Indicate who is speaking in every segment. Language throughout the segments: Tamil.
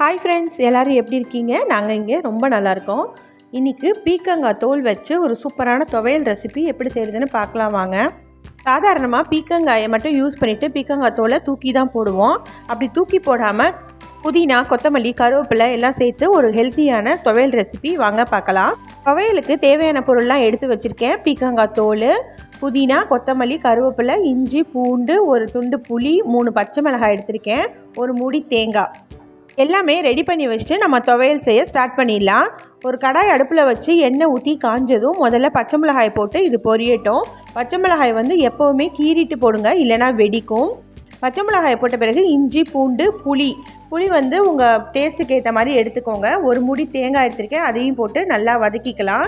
Speaker 1: ஹாய் ஃப்ரெண்ட்ஸ் எல்லோரும் எப்படி இருக்கீங்க நாங்கள் இங்கே ரொம்ப நல்லாயிருக்கோம் இன்றைக்கி பீக்கங்காய் தோல் வச்சு ஒரு சூப்பரான துவையல் ரெசிபி எப்படி செய்கிறதுன்னு பார்க்கலாம் வாங்க சாதாரணமாக பீக்கங்காயை மட்டும் யூஸ் பண்ணிவிட்டு பீக்கங்காய் தோலை தூக்கி தான் போடுவோம் அப்படி தூக்கி போடாமல் புதினா கொத்தமல்லி கருவேப்பிலை எல்லாம் சேர்த்து ஒரு ஹெல்த்தியான துவையல் ரெசிபி வாங்க பார்க்கலாம் துவையலுக்கு தேவையான பொருள்லாம் எடுத்து வச்சுருக்கேன் பீக்கங்காய் தோல் புதினா கொத்தமல்லி கருவேப்பிலை இஞ்சி பூண்டு ஒரு துண்டு புளி மூணு பச்சை மிளகாய் எடுத்திருக்கேன் ஒரு மூடி தேங்காய் எல்லாமே ரெடி பண்ணி வச்சுட்டு நம்ம துவையல் செய்ய ஸ்டார்ட் பண்ணிடலாம் ஒரு கடாய் அடுப்பில் வச்சு எண்ணெய் ஊற்றி காஞ்சதும் முதல்ல பச்சை மிளகாய் போட்டு இது பொரியட்டும் பச்சை மிளகாய் வந்து எப்போவுமே கீறிட்டு போடுங்க இல்லைனா வெடிக்கும் பச்சை மிளகாய் போட்ட பிறகு இஞ்சி பூண்டு புளி புளி வந்து உங்கள் டேஸ்ட்டுக்கு ஏற்ற மாதிரி எடுத்துக்கோங்க ஒரு முடி தேங்காய் எடுத்துருக்கேன் அதையும் போட்டு நல்லா வதக்கிக்கலாம்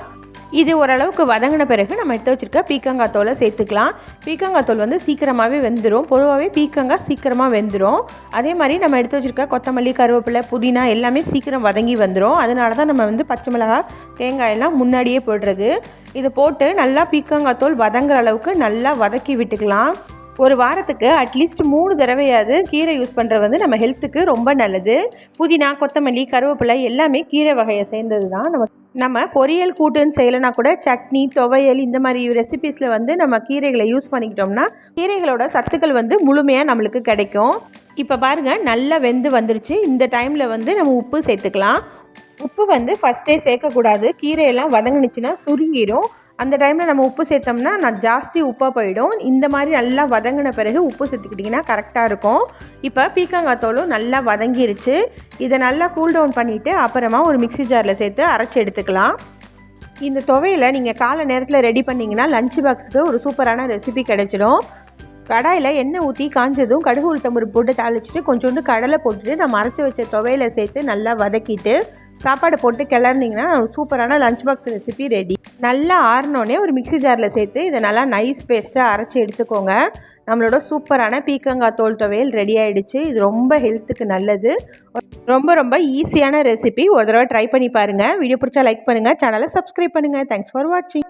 Speaker 1: இது ஓரளவுக்கு வதங்கின பிறகு நம்ம எடுத்து வச்சுருக்க பீக்கங்காய் தோலை சேர்த்துக்கலாம் பீக்கங்காய் தோல் வந்து சீக்கிரமாகவே வெந்துடும் பொதுவாகவே பீக்கங்காய் சீக்கிரமாக வெந்துடும் அதே மாதிரி நம்ம எடுத்து வச்சுருக்க கொத்தமல்லி கருவேப்பிலை புதினா எல்லாமே சீக்கிரம் வதங்கி வந்துடும் அதனால தான் நம்ம வந்து பச்சை மிளகாய் தேங்காயெல்லாம் முன்னாடியே போடுறது இதை போட்டு நல்லா பீக்கங்காய் தோல் வதங்குற அளவுக்கு நல்லா வதக்கி விட்டுக்கலாம் ஒரு வாரத்துக்கு அட்லீஸ்ட் மூணு தடவையாவது கீரை யூஸ் பண்ணுறது வந்து நம்ம ஹெல்த்துக்கு ரொம்ப நல்லது புதினா கொத்தமல்லி கருவேப்பிலை எல்லாமே கீரை வகையை சேர்ந்தது தான் நம்ம நம்ம பொரியல் கூட்டுன்னு செய்யலைனா கூட சட்னி துவையல் இந்த மாதிரி ரெசிபீஸில் வந்து நம்ம கீரைகளை யூஸ் பண்ணிக்கிட்டோம்னா கீரைகளோட சத்துக்கள் வந்து முழுமையாக நம்மளுக்கு கிடைக்கும் இப்போ பாருங்கள் நல்லா வெந்து வந்துருச்சு இந்த டைமில் வந்து நம்ம உப்பு சேர்த்துக்கலாம் உப்பு வந்து ஃபஸ்ட்டே சேர்க்கக்கூடாது கீரையெல்லாம் வதங்கினுச்சுன்னா சுருங்கிடும் அந்த டைமில் நம்ம உப்பு சேர்த்தோம்னா நான் ஜாஸ்தி உப்பாக போயிடும் இந்த மாதிரி நல்லா வதங்கின பிறகு உப்பு சேர்த்துக்கிட்டிங்கன்னா கரெக்டாக இருக்கும் இப்போ பீக்கங்காய் தோலும் நல்லா வதங்கிருச்சு இதை நல்லா கூல் டவுன் பண்ணிவிட்டு அப்புறமா ஒரு மிக்சி ஜாரில் சேர்த்து அரைச்சி எடுத்துக்கலாம் இந்த துவையில் நீங்கள் காலை நேரத்தில் ரெடி பண்ணிங்கன்னா லஞ்ச் பாக்ஸுக்கு ஒரு சூப்பரான ரெசிபி கிடச்சிடும் கடாயில் எண்ணெய் ஊற்றி காஞ்சதும் கடுகு உளுத்தம்பருப்பு போட்டு தாளிச்சிட்டு கொஞ்சோண்டு கடலை போட்டுட்டு நம்ம அரைச்சி வச்ச துவையில் சேர்த்து நல்லா வதக்கிட்டு சாப்பாடு போட்டு கிளறினீங்கன்னா சூப்பரான லஞ்ச் பாக்ஸ் ரெசிபி ரெடி நல்லா ஆறினோடனே ஒரு மிக்சி ஜாரில் சேர்த்து இதை நல்லா நைஸ் பேஸ்ட்டாக அரைச்சி எடுத்துக்கோங்க நம்மளோட சூப்பரான பீக்கங்காய் தோல் துவையல் ரெடி ஆகிடுச்சு இது ரொம்ப ஹெல்த்துக்கு நல்லது ரொம்ப ரொம்ப ஈஸியான ரெசிபி ஒரு தடவை ட்ரை பண்ணி பாருங்கள் வீடியோ பிடிச்சா லைக் பண்ணுங்கள் சேனலை சப்ஸ்கிரைப் பண்ணுங்கள் தேங்க்ஸ் ஃபார் வாட்சிங்